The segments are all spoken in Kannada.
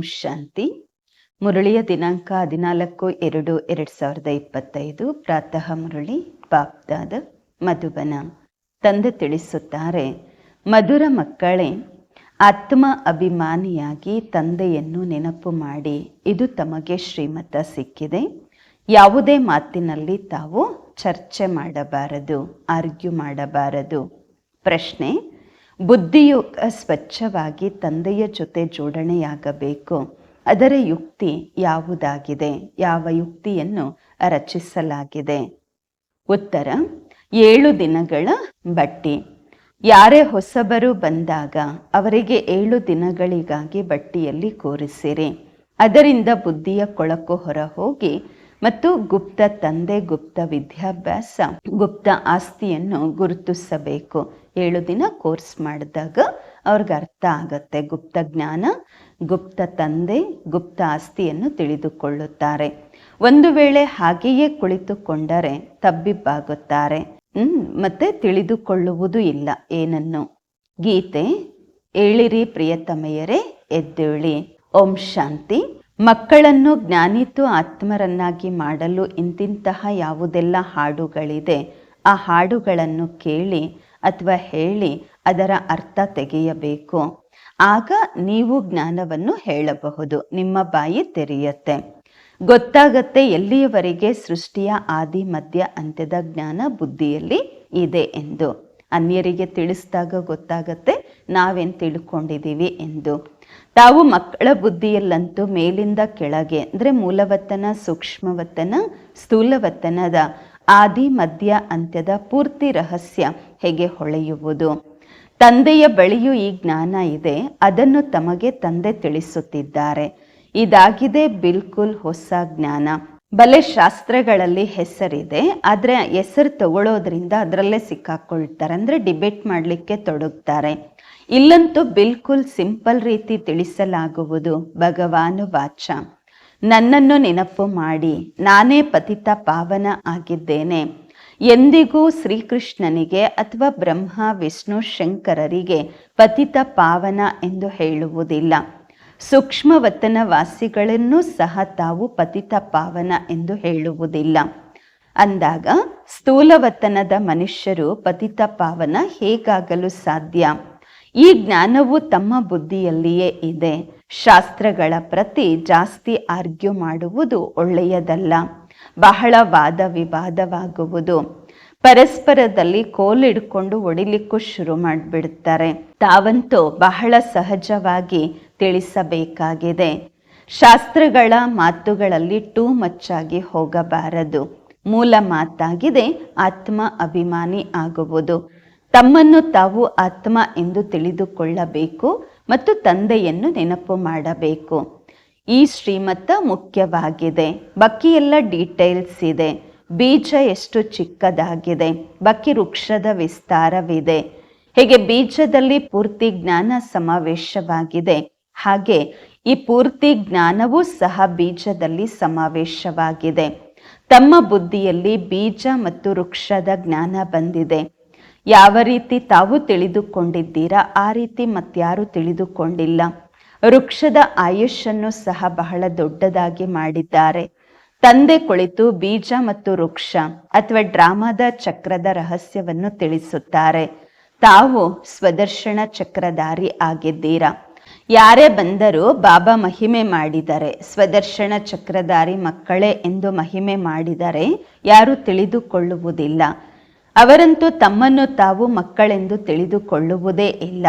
ಶಾಂತಿ. ಮುರಳಿಯ ದಿನಾಂಕ ಹದಿನಾಲ್ಕು ಎರಡು ಎರಡು ಸಾವಿರದ ಇಪ್ಪತ್ತೈದು. ಪ್ರಾತಃ ಮುರಳಿ, ಬಾಪ್ದಾದ ಮಧುಬನ. ತಂದೆ ತಿಳಿಸುತ್ತಾರೆ, ಮಧುರ ಮಕ್ಕಳೇ, ಆತ್ಮ ಅಭಿಮಾನಿಯಾಗಿ ತಂದೆಯನ್ನು ನೆನಪು ಮಾಡಿ. ಇದು ತಮಗೆ ಶ್ರೀಮತ ಸಿಕ್ಕಿದೆ. ಯಾವುದೇ ಮಾತಿನಲ್ಲಿ ತಾವು ಚರ್ಚೆ ಮಾಡಬಾರದು, ಆರ್ಗ್ಯೂ ಮಾಡಬಾರದು. ಪ್ರಶ್ನೆ ಬುದ್ಧಿಯು ಸ್ವಚ್ಛವಾಗಿ ತಂದೆಯ ಜೊತೆ ಜೋಡಣೆಯಾಗಬೇಕು. ಅದರ ಯುಕ್ತಿ ಯಾವುದಾಗಿದೆ? ಯಾವ ಯುಕ್ತಿಯನ್ನು ರಚಿಸಲಾಗಿದೆ? ಉತ್ತರ, ಏಳು ದಿನಗಳ ಬಟ್ಟಿ. ಯಾರೇ ಹೊಸಬರು ಬಂದಾಗ ಅವರಿಗೆ ಏಳು ದಿನಗಳಿಗಾಗಿ ಬಟ್ಟಿಯಲ್ಲಿ ಕೂರಿಸಿರಿ. ಅದರಿಂದ ಬುದ್ಧಿಯ ಕೊಳಕು ಹೊರ ಹೋಗಿ ಮತ್ತು ಗುಪ್ತ ತಂದೆ, ಗುಪ್ತ ವಿದ್ಯಾಭ್ಯಾಸ, ಗುಪ್ತ ಆಸ್ತಿಯನ್ನು ಗುರುತಿಸಬೇಕು. ಏಳು ದಿನ ಕೋರ್ಸ್ ಮಾಡಿದಾಗ ಅವ್ರಿಗೆ ಅರ್ಥ ಆಗತ್ತೆ. ಗುಪ್ತ ಜ್ಞಾನ, ಗುಪ್ತ ತಂದೆ, ಗುಪ್ತ ಆಸ್ತಿಯನ್ನು ತಿಳಿದುಕೊಳ್ಳುತ್ತಾರೆ. ಒಂದು ವೇಳೆ ಹಾಗೆಯೇ ಕುಳಿತುಕೊಂಡರೆ ತಬ್ಬಿಬ್ಬಾಗುತ್ತಾರೆ. ಹ್ಮ್, ಮತ್ತೆ ತಿಳಿದುಕೊಳ್ಳುವುದು ಇಲ್ಲ. ಏನನ್ನು? ಗೀತೆ, ಏಳಿರಿ ಪ್ರಿಯತಮಯರೇ, ಎದ್ದೇಳಿ. ಓಂ ಶಾಂತಿ. ಮಕ್ಕಳನ್ನು ಜ್ಞಾನಿತು ಆತ್ಮರನ್ನಾಗಿ ಮಾಡಲು ಇಂತಿಂತಹ ಯಾವುದೆಲ್ಲ ಹಾಡುಗಳಿದೆ? ಆ ಹಾಡುಗಳನ್ನು ಕೇಳಿ ಅಥವಾ ಹೇಳಿ ಅದರ ಅರ್ಥ ತೆಗೆಯಬೇಕು. ಆಗ ನೀವು ಜ್ಞಾನವನ್ನು ಹೇಳಬಹುದು. ನಿಮ್ಮ ಬಾಯಿ ತೆರೆಯುತ್ತೆ. ಗೊತ್ತಾಗತ್ತೆ ಎಲ್ಲಿಯವರೆಗೆ ಸೃಷ್ಟಿಯ ಆದಿ, ಮಧ್ಯ, ಅಂತ್ಯದ ಜ್ಞಾನ ಬುದ್ಧಿಯಲ್ಲಿ ಇದೆ ಎಂದು. ಅನ್ಯರಿಗೆ ತಿಳಿಸಿದಾಗ ಗೊತ್ತಾಗತ್ತೆ ನಾವೇನು ತಿಳ್ಕೊಂಡಿದ್ದೀವಿ ಎಂದು. ತಾವು ಮಕ್ಕಳ ಬುದ್ಧಿಯಲ್ಲಂತೂ ಮೇಲಿಂದ ಕೆಳಗೆ, ಅಂದರೆ ಮೂಲವತ್ತನ, ಸೂಕ್ಷ್ಮವತ್ತನ, ಸ್ಥೂಲವತ್ತನದ, ಆದಿ, ಮಧ್ಯ, ಅಂತ್ಯದ ಪೂರ್ತಿ ರಹಸ್ಯ ಹೇಗೆ ಹೊಳೆಯುವುದು? ತಂದೆಯ ಬಳಿಯೂ ಈ ಜ್ಞಾನ ಇದೆ, ಅದನ್ನು ತಮಗೆ ತಂದೆ ತಿಳಿಸುತ್ತಿದ್ದಾರೆ. ಇದಾಗಿದೆ ಬಿಲ್ಕುಲ್ ಹೊಸ ಜ್ಞಾನ. ಬಲೆ ಶಾಸ್ತ್ರಗಳಲ್ಲಿ ಹೆಸರಿದೆ, ಆದರೆ ಹೆಸರು ತಗೊಳ್ಳೋದ್ರಿಂದ ಅದರಲ್ಲೇ ಸಿಕ್ಕಾಕೊಳ್ತಾರೆ ಅಂದರೆ ಡಿಬೇಟ್ ಮಾಡಲಿಕ್ಕೆ ತೊಡಗ್ತಾರೆ. ಇಲ್ಲಂತೂ ಬಿಲ್ಕುಲ್ ಸಿಂಪಲ್ ರೀತಿ ತಿಳಿಸಲಾಗುವುದು, ಭಗವಾನು ವಾಚ. ನನ್ನನ್ನು ನೆನಪು ಮಾಡಿ, ನಾನೇ ಪತಿತ ಪಾವನ ಆಗಿದ್ದೇನೆ. ಎಂದಿಗೂ ಶ್ರೀಕೃಷ್ಣನಿಗೆ ಅಥವಾ ಬ್ರಹ್ಮ, ವಿಷ್ಣು, ಶಂಕರರಿಗೆ ಪತಿತ ಪಾವನ ಎಂದು ಹೇಳುವುದಿಲ್ಲ. ಸೂಕ್ಷ್ಮವತನ ವಾಸಿಗಳನ್ನು ಸಹ ತಾವು ಪತಿತ ಪಾವನ ಎಂದು ಹೇಳುವುದಿಲ್ಲ. ಅಂದಾಗ ಸ್ಥೂಲವತನದ ಮನುಷ್ಯರು ಪತಿತ ಪಾವನ ಹೇಗಾಗಲು ಸಾಧ್ಯ? ಈ ಜ್ಞಾನವು ತಮ್ಮ ಬುದ್ಧಿಯಲ್ಲಿಯೇ ಇದೆ. ಶಾಸ್ತ್ರಗಳ ಪ್ರತಿ ಜಾಸ್ತಿ ಆರ್ಗ್ಯೂ ಮಾಡುವುದು ಒಳ್ಳೆಯದಲ್ಲ. ಬಹಳ ವಾದ ವಿವಾದವಾಗುವುದು. ಪರಸ್ಪರದಲ್ಲಿ ಕೋಲಿಡ್ಕೊಂಡು ಒಡಿಲಿಕ್ಕೂ ಶುರು ಮಾಡಿಬಿಡ್ತಾರೆ. ತಾವಂತೂ ಬಹಳ ಸಹಜವಾಗಿ ತಿಳಿಸಬೇಕಾಗಿದೆ. ಶಾಸ್ತ್ರಗಳ ಮಾತುಗಳಲ್ಲಿ ಟೂ ಮಚ್ಚಾಗಿ ಹೋಗಬಾರದು. ಮೂಲ ಮಾತಾಗಿದೆ ಆತ್ಮ ಅಭಿಮಾನಿ ಆಗುವುದು. ತಮ್ಮನ್ನು ತಾವು ಆತ್ಮ ಎಂದು ತಿಳಿದುಕೊಳ್ಳಬೇಕು ಮತ್ತು ತಂದೆಯನ್ನು ನೆನಪು ಮಾಡಬೇಕು. ಈ ಶ್ರೀಮತ ಮುಖ್ಯವಾಗಿದೆ. ಬಕ್ಕಿ ಎಲ್ಲ ಡೀಟೇಲ್ಸ್ ಇದೆ. ಬೀಜ ಎಷ್ಟು ಚಿಕ್ಕದಾಗಿದೆ. ಬಕ್ಕಿ ವೃಕ್ಷದ ವಿಸ್ತಾರವಿದೆ. ಹೇಗೆ ಬೀಜದಲ್ಲಿ ಪೂರ್ತಿ ಜ್ಞಾನ ಸಮಾವೇಶವಾಗಿದೆ. ಹಾಗೆ ಈ ಪೂರ್ತಿ ಜ್ಞಾನವೂ ಸಹ ಬೀಜದಲ್ಲಿ ಸಮಾವೇಶವಾಗಿದೆ. ತಮ್ಮ ಬುದ್ಧಿಯಲ್ಲಿ ಬೀಜ ಮತ್ತು ವೃಕ್ಷದ ಜ್ಞಾನ ಬಂದಿದೆ. ಯಾವ ರೀತಿ ತಾವು ತಿಳಿದುಕೊಂಡಿದ್ದೀರಾ, ಆ ರೀತಿ ಮತ್ಯಾರು ತಿಳಿದುಕೊಂಡಿಲ್ಲ. ವೃಕ್ಷದ ಆಯುಷನ್ನು ಸಹ ಬಹಳ ದೊಡ್ಡದಾಗಿ ಮಾಡಿದ್ದಾರೆ. ತಂದೆ ಕುಳಿತು ಬೀಜ ಮತ್ತು ವೃಕ್ಷ ಅಥವಾ ಡ್ರಾಮಾದ ಚಕ್ರದ ರಹಸ್ಯವನ್ನು ತಿಳಿಸುತ್ತಾರೆ. ತಾವು ಸ್ವದರ್ಶನ ಚಕ್ರಧಾರಿ ಆಗಿದ್ದೀರಾ? ಯಾರೇ ಬಂದರೂ ಬಾಬಾ ಮಹಿಮೆ ಮಾಡಿದರೆ, ಸ್ವದರ್ಶನ ಚಕ್ರಧಾರಿ ಮಕ್ಕಳೇ ಎಂದು ಮಹಿಮೆ ಮಾಡಿದರೆ ಯಾರು ತಿಳಿದುಕೊಳ್ಳುವುದಿಲ್ಲ. ಅವರಂತೂ ತಮ್ಮನ್ನು ತಾವು ಮಕ್ಕಳೆಂದು ತಿಳಿದುಕೊಳ್ಳುವುದೇ ಇಲ್ಲ.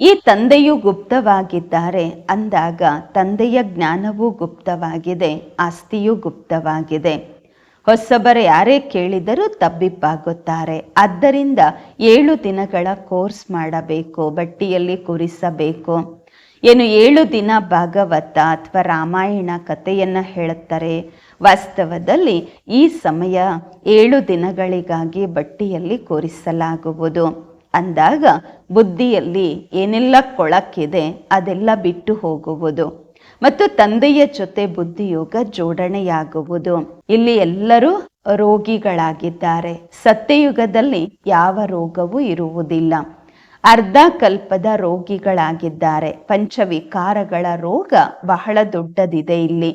ಈ ತಂದೆಯು ಗುಪ್ತವಾಗಿದ್ದಾರೆ ಅಂದಾಗ ತಂದೆಯ ಜ್ಞಾನವೂ ಗುಪ್ತವಾಗಿದೆ, ಆಸ್ತಿಯೂ ಗುಪ್ತವಾಗಿದೆ. ಹೊಸಬರ ಯಾರೇ ಕೇಳಿದರೂ ತಬ್ಬಿಪ್ಪಾಗುತ್ತಾರೆ. ಆದ್ದರಿಂದ ಏಳು ದಿನಗಳ ಕೋರ್ಸ್ ಮಾಡಬೇಕು, ಬಟ್ಟಿಯಲ್ಲಿ ಕುರಿಸಬೇಕು. ಏನು ಏಳು ದಿನ ಭಾಗವತ ಅಥವಾ ರಾಮಾಯಣ ಕಥೆಯನ್ನು ಹೇಳುತ್ತಾರೆ. ವಾಸ್ತವದಲ್ಲಿ ಈ ಸಮಯ ಏಳು ದಿನಗಳಿಗಾಗಿ ಬಟ್ಟಿಯಲ್ಲಿ ಕೂರಿಸಲಾಗುವುದು. ಅಂದಾಗ ಬುದ್ಧಿಯಲ್ಲಿ ಏನೆಲ್ಲ ಕೊಳಕಿದೆ ಅದೆಲ್ಲ ಬಿಟ್ಟು ಹೋಗುವುದು. ಮತ್ತು ತಂದೆಯ ಜೊತೆ ಬುದ್ಧಿಯೋಗ ಜೋಡಣೆಯಾಗುವುದು. ಇಲ್ಲಿ ಎಲ್ಲರೂ ರೋಗಿಗಳಾಗಿದ್ದಾರೆ. ಸತ್ಯಯುಗದಲ್ಲಿ ಯಾವ ರೋಗವೂ ಇರುವುದಿಲ್ಲ. ಅರ್ಧ ಕಲ್ಪದ ರೋಗಿಗಳಾಗಿದ್ದಾರೆ. ಪಂಚವಿಕಾರಗಳ ರೋಗ ಬಹಳ ದೊಡ್ಡದಿದೆ ಇಲ್ಲಿ.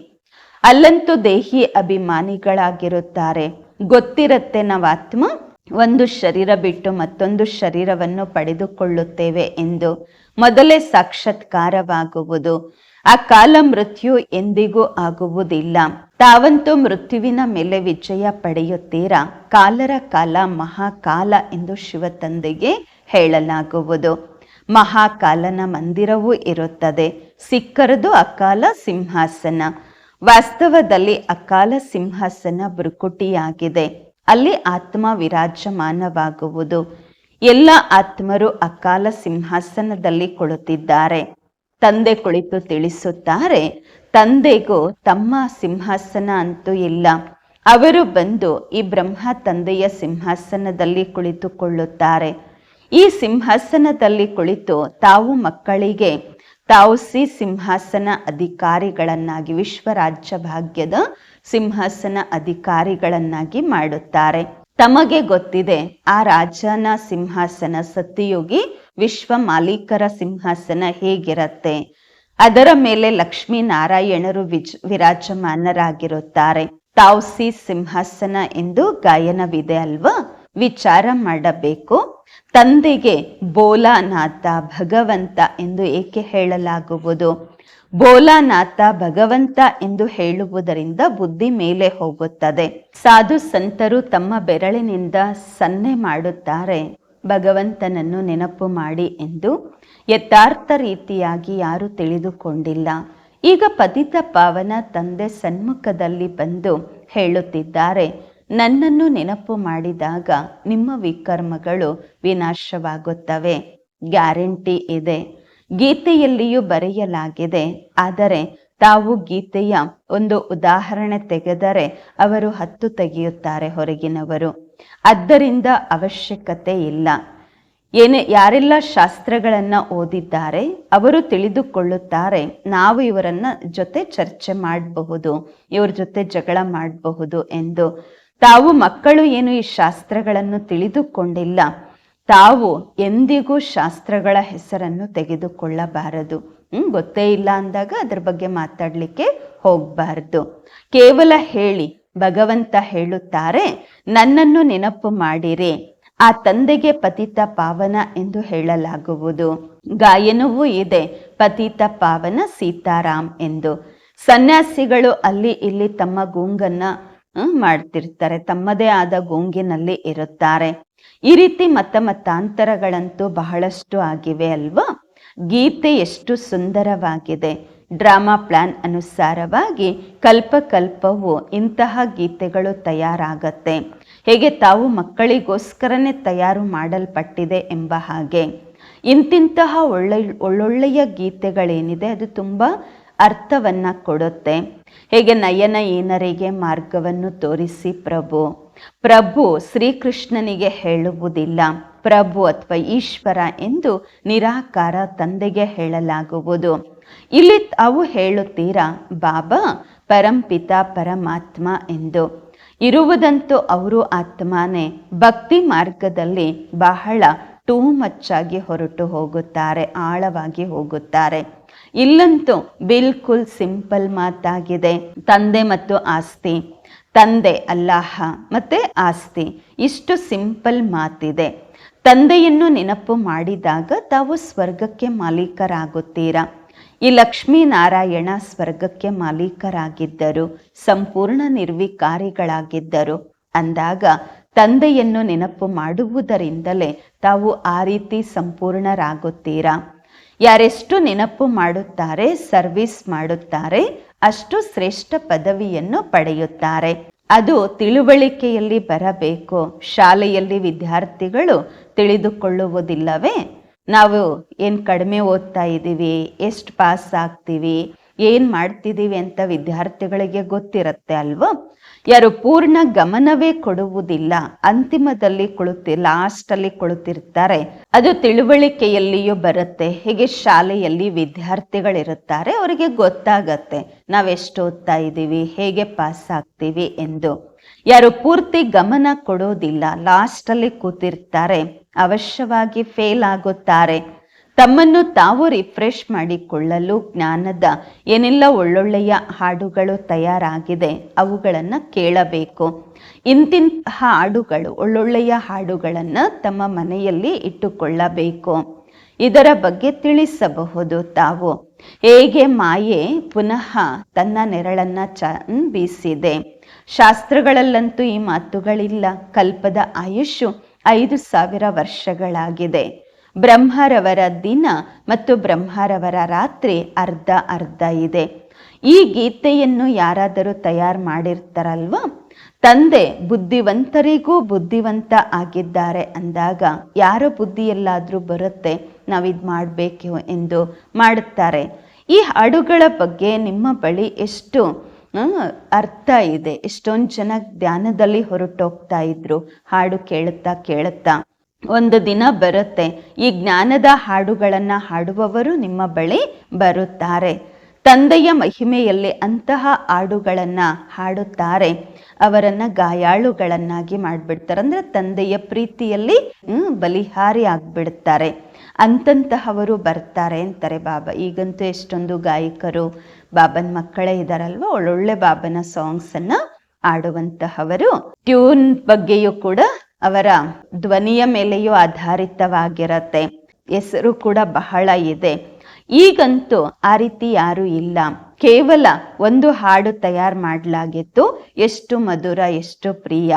ಅಲ್ಲಂತೂ ದೇಹಿ ಅಭಿಮಾನಿಗಳಾಗಿರುತ್ತಾರೆ. ಗೊತ್ತಿರತ್ತೆ ನಾವು ಆತ್ಮ ಒಂದು ಶರೀರ ಬಿಟ್ಟು ಮತ್ತೊಂದು ಶರೀರವನ್ನು ಪಡೆದುಕೊಳ್ಳುತ್ತೇವೆ ಎಂದು ಮೊದಲೇ ಸಾಕ್ಷಾತ್ಕಾರವಾಗುವುದು. ಆ ಕಾಲ ಮೃತ್ಯು ಎಂದಿಗೂ ಆಗುವುದಿಲ್ಲ. ತಾವಂತೂ ಮೃತ್ಯುವಿನ ಮೇಲೆ ವಿಜಯ ಪಡೆಯುತ್ತೀರಾ? ಕಾಲರ ಕಾಲ, ಮಹಾಕಾಲ ಎಂದು ಶಿವತಂದೆಗೆ ಹೇಳಲಾಗುವುದು. ಮಹಾಕಾಲನ ಮಂದಿರವೂ ಇರುತ್ತದೆ. ಸಿಕ್ಕರದು ಅಕಾಲ ಸಿಂಹಾಸನ. ವಾಸ್ತವದಲ್ಲಿ ಅಕಾಲ ಸಿಂಹಾಸನ ಬೃಕುಟಿಯಾಗಿದೆ ಅಲ್ಲಿ ಆತ್ಮ ವಿರಾಜಮಾನವಾಗುವುದು. ಎಲ್ಲ ಆತ್ಮರು ಅಕಾಲ ಸಿಂಹಾಸನದಲ್ಲಿ ಕುಳಿತಿದ್ದಾರೆ ತಂದೆ ಕುಳಿತು ತಿಳಿಸುತ್ತಾರೆ, ತಂದೆಗೂ ತಮ್ಮ ಸಿಂಹಾಸನ ಅಂತೂ ಇಲ್ಲ. ಅವರು ಬಂದು ಈ ಬ್ರಹ್ಮ ತಂದೆಯ ಸಿಂಹಾಸನದಲ್ಲಿ ಕುಳಿತುಕೊಳ್ಳುತ್ತಾರೆ. ಈ ಸಿಂಹಾಸನದಲ್ಲಿ ಕುಳಿತು ತಾವು ಮಕ್ಕಳಿಗೆ ತಾವು ಸಿ ಸಿಂಹಾಸನ ಅಧಿಕಾರಿಗಳನ್ನಾಗಿ ವಿಶ್ವ ರಾಜ್ಯ ಭಾಗ್ಯದ ಸಿಂಹಾಸನ ಅಧಿಕಾರಿಗಳನ್ನಾಗಿ ಮಾಡುತ್ತಾರೆ. ತಮಗೆ ಗೊತ್ತಿದೆ, ಆ ರಾಜನ ಸಿಂಹಾಸನ ಸತ್ಯಯೋಗಿ ವಿಶ್ವ ಮಾಲೀಕರ ಸಿಂಹಾಸನ ಹೇಗಿರತ್ತೆ? ಅದರ ಮೇಲೆ ಲಕ್ಷ್ಮೀ ನಾರಾಯಣರು ವಿಜ್, ವಿರಾಜಮಾನರಾಗಿರುತ್ತಾರೆ. ತಾವು ಸಿ ಸಿಂಹಾಸನ ಎಂದು ಗಾಯನವಿದೆ ಅಲ್ವಾ? ವಿಚಾರ ಮಾಡಬೇಕು. ತಂದೆಗೆ ಬೋಲಾನಾಥ ಭಗವಂತ ಎಂದು ಏಕೆ ಹೇಳಲಾಗುವುದು? ಬೋಲಾನಾಥ ಭಗವಂತ ಎಂದು ಹೇಳುವುದರಿಂದ ಬುದ್ಧಿ ಮೇಲೆ ಹೋಗುತ್ತದೆ. ಸಾಧು ಸಂತರು ತಮ್ಮ ಬೆರಳಿನಿಂದ ಸನ್ನೆ ಮಾಡುತ್ತಾರೆ. ಭಗವಂತನನ್ನು ನೆನಪು ಮಾಡಿ ಎಂದು ಯಥಾರ್ಥ ರೀತಿಯಾಗಿ ಯಾರು ತಿಳಿದುಕೊಂಡಿಲ್ಲ. ಈಗ ಪತಿತ ಪಾವನ ತಂದೆ ಸನ್ಮುಖದಲ್ಲಿ ಬಂದು ಹೇಳುತ್ತಿದ್ದಾರೆ ನನ್ನನ್ನು ನೆನಪು ಮಾಡಿದಾಗ ನಿಮ್ಮ ವಿಕರ್ಮಗಳು ವಿನಾಶವಾಗುತ್ತವೆ. ಗ್ಯಾರಂಟಿ ಇದೆ. ಗೀತೆಯಲ್ಲಿಯೂ ಬರೆಯಲಾಗಿದೆ, ಆದರೆ ತಾವು ಗೀತೆಯ ಒಂದು ಉದಾಹರಣೆ ತೆಗೆದರೆ ಅವರು ಹತ್ತು ತೆಗೆಯುತ್ತಾರೆ ಹೊರಗಿನವರು. ಆದ್ದರಿಂದ ಅವಶ್ಯಕತೆ ಇಲ್ಲ. ಏನೇ, ಯಾರೆಲ್ಲ ಶಾಸ್ತ್ರಗಳನ್ನು ಓದಿದ್ದಾರೆ, ಅವರು ತಿಳಿದುಕೊಳ್ಳುತ್ತಾರೆ. ನಾವು ಇವರನ್ನ ಜೊತೆ ಚರ್ಚೆ ಮಾಡಬಹುದು, ಇವರ ಜೊತೆ ಜಗಳ ಮಾಡಬಹುದು ಎಂದು. ತಾವು ಮಕ್ಕಳು ಏನು ಈ ಶಾಸ್ತ್ರಗಳನ್ನು ತಿಳಿದುಕೊಂಡಿಲ್ಲ, ತಾವು ಎಂದಿಗೂ ಶಾಸ್ತ್ರಗಳ ಹೆಸರನ್ನು ತೆಗೆದುಕೊಳ್ಳಬಾರದು. ಹ್ಮ್, ಗೊತ್ತೇ ಇಲ್ಲ ಅಂದಾಗ ಅದ್ರ ಬಗ್ಗೆ ಮಾತಾಡ್ಲಿಕ್ಕೆ ಹೋಗ್ಬಾರ್ದು. ಕೇವಲ ಹೇಳಿ, ಭಗವಂತ ಹೇಳುತ್ತಾರೆ, ನನ್ನನ್ನು ನೆನಪು ಮಾಡಿರಿ, ಆ ತಂದೆಗೆ ಪತಿತ ಪಾವನ ಎಂದು ಹೇಳಲಾಗುವುದು. ಗಾಯನವೂ ಇದೆ, ಪತಿತ ಪಾವನ ಸೀತಾರಾಮ್ ಎಂದು. ಸನ್ಯಾಸಿಗಳು ಅಲ್ಲಿ ಇಲ್ಲಿ ತಮ್ಮ ಗೂಂಗನ್ನ ಮಾಡ್ತಿರ್ತಾರೆ. ತಮ್ಮದೇ ಆದ ಗೊಂಗಿನಲ್ಲಿ ಇರುತ್ತಾರೆ. ಈ ರೀತಿ ಮತ ಮತಾಂತರಗಳಂತೂ ಬಹಳಷ್ಟು ಆಗಿವೆ ಅಲ್ವಾ? ಗೀತೆ ಎಷ್ಟು ಸುಂದರವಾಗಿದೆ. ಡ್ರಾಮಾ ಪ್ಲಾನ್ ಅನುಸಾರವಾಗಿ ಕಲ್ಪಕಲ್ಪವು ಇಂತಹ ಗೀತೆಗಳು ತಯಾರಾಗತ್ತೆ. ಹೇಗೆ ತಾವು ಮಕ್ಕಳಿಗೋಸ್ಕರನೇ ತಯಾರು ಮಾಡಲ್ಪಟ್ಟಿದೆ ಎಂಬ ಹಾಗೆ. ಇಂತಿಂತಹ ಒಳ್ಳೆ, ಒಳ್ಳೊಳ್ಳೆಯ ಗೀತೆಗಳೇನಿದೆ, ಅದು ತುಂಬ ಅರ್ಥವನ್ನ ಕೊಡುತ್ತೆ. ಹೇಗೆ ನಯನ ಏನರಿಗೆ ಮಾರ್ಗವನ್ನು ತೋರಿಸಿ ಪ್ರಭು. ಪ್ರಭು ಶ್ರೀಕೃಷ್ಣನಿಗೆ ಹೇಳುವುದಿಲ್ಲ. ಪ್ರಭು ಅಥವಾ ಈಶ್ವರ ಎಂದು ನಿರಾಕಾರ ತಂದೆಗೆ ಹೇಳಲಾಗುವುದು. ಇಲ್ಲಿ ಅವು ಹೇಳುತ್ತೀರಾ, ಬಾಬಾ, ಪರಂಪಿತ ಪರಮಾತ್ಮ ಎಂದು. ಇರುವುದಂತೂ ಅವರು ಆತ್ಮನೇ. ಭಕ್ತಿ ಮಾರ್ಗದಲ್ಲಿ ಬಹಳ ಟೂ ಮಚ್ಚಾಗಿ ಹೊರಟು ಹೋಗುತ್ತಾರೆ, ಆಳವಾಗಿ ಹೋಗುತ್ತಾರೆ. ಇಲ್ಲಂತೂ ಬಿಲ್ಕುಲ್ ಸಿಂಪಲ್ ಮಾತಾಗಿದೆ. ತಂದೆ ಮತ್ತು ಆಸ್ತಿ. ತಂದೆ ಅಲ್ಲಾಹ ಮತ್ತೆ ಆಸ್ತಿ. ಇಷ್ಟು ಸಿಂಪಲ್ ಮಾತಿದೆ. ತಂದೆಯನ್ನು ನೆನಪು ಮಾಡಿದಾಗ ತಾವು ಸ್ವರ್ಗಕ್ಕೆ ಮಾಲೀಕರಾಗುತ್ತೀರಾ? ಈ ಲಕ್ಷ್ಮೀನಾರಾಯಣ ಸ್ವರ್ಗಕ್ಕೆ ಮಾಲೀಕರಾಗಿದ್ದರು. ಸಂಪೂರ್ಣ ನಿರ್ವಿಕಾರಿಗಳಾಗಿದ್ದರು. ಅಂದಾಗ ತಂದೆಯನ್ನು ನೆನಪು ಮಾಡುವುದರಿಂದಲೇ ತಾವು ಆ ರೀತಿ ಸಂಪೂರ್ಣರಾಗುತ್ತೀರಾ? ಯಾರೆಷ್ಟು ನೆನಪು ಮಾಡುತ್ತಾರೆ, ಸರ್ವಿಸ್ ಮಾಡುತ್ತಾರೆ, ಅಷ್ಟು ಶ್ರೇಷ್ಠ ಪದವಿಯನ್ನು ಪಡೆಯುತ್ತಾರೆ. ಅದು ತಿಳುವಳಿಕೆಯಲ್ಲಿ ಬರಬೇಕು. ಶಾಲೆಯಲ್ಲಿ ವಿದ್ಯಾರ್ಥಿಗಳು ತಿಳಿದುಕೊಳ್ಳುವುದಿಲ್ಲವೇ? ನಾವು ಏನು ಕಡಿಮೆ ಓದ್ತಾ ಇದ್ದೀವಿ ಎಷ್ಟು ಪಾಸ್ ಆಗ್ತೀವಿ? ಏನು ಮಾಡ್ತಿದ್ದೀವಿ ಅಂತ ವಿದ್ಯಾರ್ಥಿಗಳಿಗೆ ಗೊತ್ತಿರುತ್ತೆ ಅಲ್ವಾ? ಯಾರು ಪೂರ್ಣ ಗಮನವೇ ಕೊಡುವುದಿಲ್ಲ, ಅಂತಿಮದಲ್ಲಿ ಕುಳಿತಿ ಲಾಸ್ಟಲ್ಲಿ ಕುಳಿತಿರ್ತಾರೆ ಅದು ತಿಳುವಳಿಕೆಯಲ್ಲಿಯೂ ಬರುತ್ತೆ, ಹೀಗೆ ಶಾಲೆಯಲ್ಲಿ ವಿದ್ಯಾರ್ಥಿಗಳಿರುತ್ತಾರೆ, ಅವರಿಗೆ ಗೊತ್ತಾಗತ್ತೆ, ನಾವೆಷ್ಟು ಓದ್ತಾ ಇದ್ದೀವಿ, ಹೇಗೆ ಪಾಸ್ ಆಗ್ತೀವಿ ಎಂದು. ಯಾರು ಪೂರ್ತಿ ಗಮನ ಕೊಡೋದಿಲ್ಲ, ಲಾಸ್ಟಲ್ಲಿ ಕೂತಿರ್ತಾರೆ, ಅವಶ್ಯವಾಗಿ ಫೇಲ್ ಆಗುತ್ತಾರೆ. ತಮ್ಮನ್ನು ತಾವು ರಿಫ್ರೆಶ್ ಮಾಡಿಕೊಳ್ಳಲು ಜ್ಞಾನದ ಏನೆಲ್ಲ ಒಳ್ಳೊಳ್ಳೆಯ ಹಾಡುಗಳು ತಯಾರಾಗಿದೆ ಅವುಗಳನ್ನು ಕೇಳಬೇಕು. ಇಂತಿಂತಹ ಹಾಡುಗಳು, ಒಳ್ಳೊಳ್ಳೆಯ ಹಾಡುಗಳನ್ನು ತಮ್ಮ ಮನೆಯಲ್ಲಿ ಇಟ್ಟುಕೊಳ್ಳಬೇಕು. ಇದರ ಬಗ್ಗೆ ತಿಳಿಸಬಹುದು ತಾವು. ಹೇಗೆ ಮಾಯೆ ಪುನಃ ತನ್ನ ನೆರಳನ್ನ ಚ ಬೀಸಿದೆ ಶಾಸ್ತ್ರಗಳಲ್ಲಂತೂ ಈ ಮಾತುಗಳಿಲ್ಲ. ಕಲ್ಪದ ಆಯುಷು ಐದು ಸಾವಿರ ವರ್ಷಗಳಾಗಿದೆ. ಬ್ರಹ್ಮರವರ ದಿನ ಮತ್ತು ಬ್ರಹ್ಮರವರ ರಾತ್ರಿ ಅರ್ಧ ಅರ್ಧ ಇದೆ. ಈ ಗೀತೆಯನ್ನು ಯಾರಾದರೂ ತಯಾರು ಮಾಡಿರ್ತಾರಲ್ವ? ತಂದೆ ಬುದ್ಧಿವಂತರಿಗೂ ಬುದ್ಧಿವಂತ ಆಗಿದ್ದಾರೆ ಅಂದಾಗ ಯಾರ ಬುದ್ಧಿಯಲ್ಲಾದರೂ ಬರುತ್ತೆ, ನಾವಿದು ಮಾಡಬೇಕು ಎಂದು ಮಾಡುತ್ತಾರೆ. ಈ ಹಾಡುಗಳ ಬಗ್ಗೆ ನಿಮ್ಮ ಬಳಿ ಎಷ್ಟು ಅರ್ಥ ಇದೆ. ಎಷ್ಟೊಂದು ಜನ ಧ್ಯಾನದಲ್ಲಿ ಹೊರಟೋಗ್ತಾ ಇದ್ರು, ಹಾಡು ಕೇಳುತ್ತಾ ಕೇಳುತ್ತಾ. ಒಂದು ದಿನ ಬರುತ್ತೆ. ಈ ಜ್ಞಾನದ ಹಾಡುಗಳನ್ನು ಹಾಡುವವರು ನಿಮ್ಮ ಬಳಿ ಬರುತ್ತಾರೆ. ತಂದೆಯ ಮಹಿಮೆಯಲ್ಲಿ ಅಂತಹ ಹಾಡುಗಳನ್ನು ಹಾಡುತ್ತಾರೆ. ಅವರನ್ನು ಗಾಯಾಳುಗಳನ್ನಾಗಿ ಮಾಡಿಬಿಡ್ತಾರೆ. ಅಂದರೆ ತಂದೆಯ ಪ್ರೀತಿಯಲ್ಲಿ ಬಲಿಹಾರಿ ಆಗ್ಬಿಡ್ತಾರೆ. ಅಂತಂತಹವರು ಬರ್ತಾರೆ ಅಂತಾರೆ ಬಾಬಾ. ಈಗಂತೂ ಎಷ್ಟೊಂದು ಗಾಯಕರು, ಬಾಬನ್ ಮಕ್ಕಳೇ ಇದ್ದಾರಲ್ವ ಒಳ್ಳೊಳ್ಳೆ ಬಾಬನ ಸಾಂಗ್ಸ್ ಅನ್ನ ಆಡುವಂತಹವರು ಟ್ಯೂನ್ ಬಗ್ಗೆಯೂ ಕೂಡ ಅವರ ಧ್ವನಿಯ ಮೇಲೆಯೂ ಆಧಾರಿತವಾಗಿರತ್ತೆ. ಹೆಸರು ಕೂಡ ಬಹಳ ಇದೆ. ಈಗಂತೂ ಆ ರೀತಿ ಯಾರೂ ಇಲ್ಲ. ಕೇವಲ ಒಂದು ಹಾಡು ತಯಾರು ಮಾಡಲಾಗಿತ್ತು. ಎಷ್ಟು ಮಧುರ, ಎಷ್ಟು ಪ್ರಿಯ.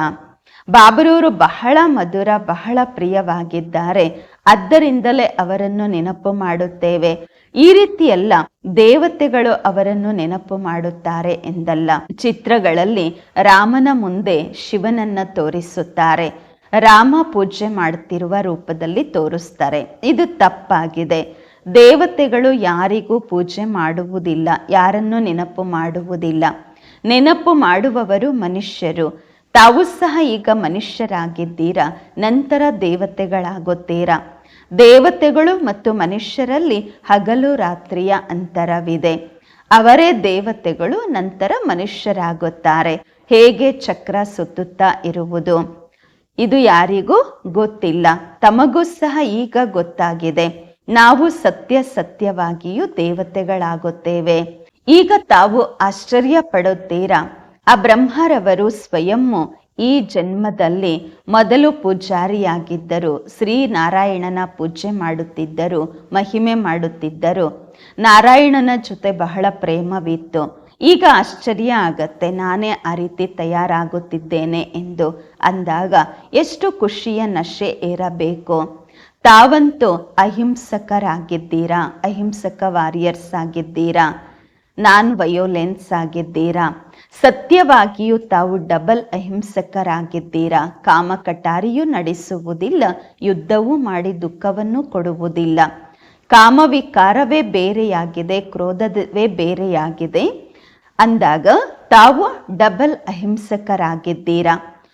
ಬಾಬರೂರು ಬಹಳ ಮಧುರ, ಬಹಳ ಪ್ರಿಯವಾಗಿದ್ದಾರೆ. ಆದ್ದರಿಂದಲೇ ಅವರನ್ನು ನೆನಪು ಮಾಡುತ್ತೇವೆ. ಈ ರೀತಿಯೆಲ್ಲ ದೇವತೆಗಳು ಅವರನ್ನು ನೆನಪು ಮಾಡುತ್ತಾರೆ ಎಂದಲ್ಲ. ಚಿತ್ರಗಳಲ್ಲಿ ರಾಮನ ಮುಂದೆ ಶಿವನನ್ನ ತೋರಿಸುತ್ತಾರೆ. ರಾಮ ಪೂಜೆ ಮಾಡುತ್ತಿರುವ ರೂಪದಲ್ಲಿ ತೋರಿಸ್ತಾರೆ. ಇದು ತಪ್ಪಾಗಿದೆ. ದೇವತೆಗಳು ಯಾರಿಗೂ ಪೂಜೆ ಮಾಡುವುದಿಲ್ಲ, ಯಾರನ್ನು ನೆನಪು ಮಾಡುವುದಿಲ್ಲ. ನೆನಪು ಮಾಡುವವರು ಮನುಷ್ಯರು. ತಾವು ಸಹ ಈಗ ಮನುಷ್ಯರಾಗಿದ್ದೀರಾ? ನಂತರ ದೇವತೆಗಳಾಗುತ್ತೀರಾ? ದೇವತೆಗಳು ಮತ್ತು ಮನುಷ್ಯರಲ್ಲಿ ಹಗಲು ರಾತ್ರಿಯ ಅಂತರವಿದೆ. ಅವರೇ ದೇವತೆಗಳು, ನಂತರ ಮನುಷ್ಯರಾಗುತ್ತಾರೆ. ಹೇಗೆ ಚಕ್ರ ಸುತ್ತುತ್ತಾ ಇರುವುದು? ಇದು ಯಾರಿಗೂ ಗೊತ್ತಿಲ್ಲ. ತಮಗೂ ಸಹ ಈಗ ಗೊತ್ತಾಗಿದೆ. ನಾವು ಸತ್ಯ ಸತ್ಯವಾಗಿಯೂ ದೇವತೆಗಳಾಗುತ್ತೇವೆ. ಈಗ ತಾವು ಆಶ್ಚರ್ಯ ಪಡುತ್ತೀರಾ ಆ ಬ್ರಹ್ಮರವರು ಸ್ವಯಂ ಈ ಜನ್ಮದಲ್ಲಿ ಮೊದಲು ಪೂಜಾರಿಯಾಗಿದ್ದರು. ಶ್ರೀ ನಾರಾಯಣನ ಪೂಜೆ ಮಾಡುತ್ತಿದ್ದರು, ಮಹಿಮೆ ಮಾಡುತ್ತಿದ್ದರು. ನಾರಾಯಣನ ಜೊತೆ ಬಹಳ ಪ್ರೇಮವಿತ್ತು. ಈಗ ಆಶ್ಚರ್ಯ ಆಗತ್ತೆ. ನಾನೇ ಆ ರೀತಿ ತಯಾರಾಗುತ್ತಿದ್ದೇನೆ ಎಂದು ಅಂದಾಗ, ಎಷ್ಟು ಖುಷಿಯ ನಶೆ ಏರಬೇಕು. ತಾವಂತೂ ಅಹಿಂಸಕರಾಗಿದ್ದೀರಾ? ಅಹಿಂಸಕ ವಾರಿಯರ್ಸ್ ಆಗಿದ್ದೀರಾ? ನಾನ್ ವಯೋಲೆನ್ಸ್ ಆಗಿದ್ದೀರಾ? ಸತ್ಯವಾಗಿಯೂ ತಾವು ಡಬಲ್ ಅಹಿಂಸಕರಾಗಿದ್ದೀರಾ? ಕಾಮ ಕಟಾರಿಯೂ ನಡೆಸುವುದಿಲ್ಲ, ಯುದ್ಧವೂ ಮಾಡಿ ದುಃಖವನ್ನು ಕೊಡುವುದಿಲ್ಲ. ಕಾಮವಿಕಾರವೇ ಬೇರೆಯಾಗಿದೆ, ಕ್ರೋಧವೇ ಬೇರೆಯಾಗಿದೆ. ಅಂದಾಗ ತಾವು ಡಬಲ್ ಅಹಿಂಸಕರಾಗಿದ್ದೀರಾ?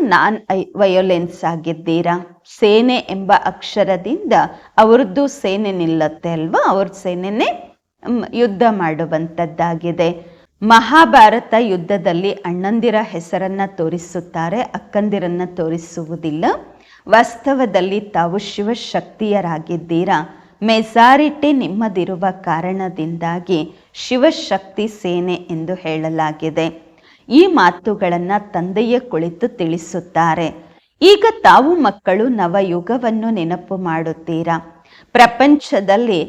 ನಾನ್ ವಯೋಲೆನ್ಸ್ ಆಗಿದ್ದೀರಾ? ಸೇನೆ ಎಂಬ ಅಕ್ಷರದಿಂದ ಅವ್ರದ್ದು ಸೇನೆ ನಿಲ್ಲತ್ತೆ ಅಲ್ವಾ? ಅವ್ರ ಸೇನೆನೇ ಯುದ್ಧ ಮಾಡುವಂಥದ್ದಾಗಿದೆ. ಮಹಾಭಾರತ ಯುದ್ಧದಲ್ಲಿ ಅಣ್ಣಂದಿರ ಹೆಸರನ್ನ ತೋರಿಸುತ್ತಾರೆ, ಅಕ್ಕಂದಿರನ್ನ ತೋರಿಸುವುದಿಲ್ಲ. ವಾಸ್ತವದಲ್ಲಿ ತಾವು ಶಿವಶಕ್ತಿಯರಾಗಿದ್ದೀರಾ? ಮೆಜಾರಿಟಿ ನಿಮ್ಮದಿರುವ ಕಾರಣದಿಂದಾಗಿ ಶಿವಶಕ್ತಿ ಸೇನೆ ಎಂದು ಹೇಳಲಾಗಿದೆ. ಈ ಮಾತುಗಳನ್ನು ತಂದೆಯ ಕುಳಿತು ತಿಳಿಸುತ್ತಾರೆ. ಈಗ ತಾವು ಮಕ್ಕಳು ನವಯುಗವನ್ನು ನೆನಪು ಮಾಡುತ್ತೀರಾ? ಪ್ರಪಂಚದಲ್ಲಿ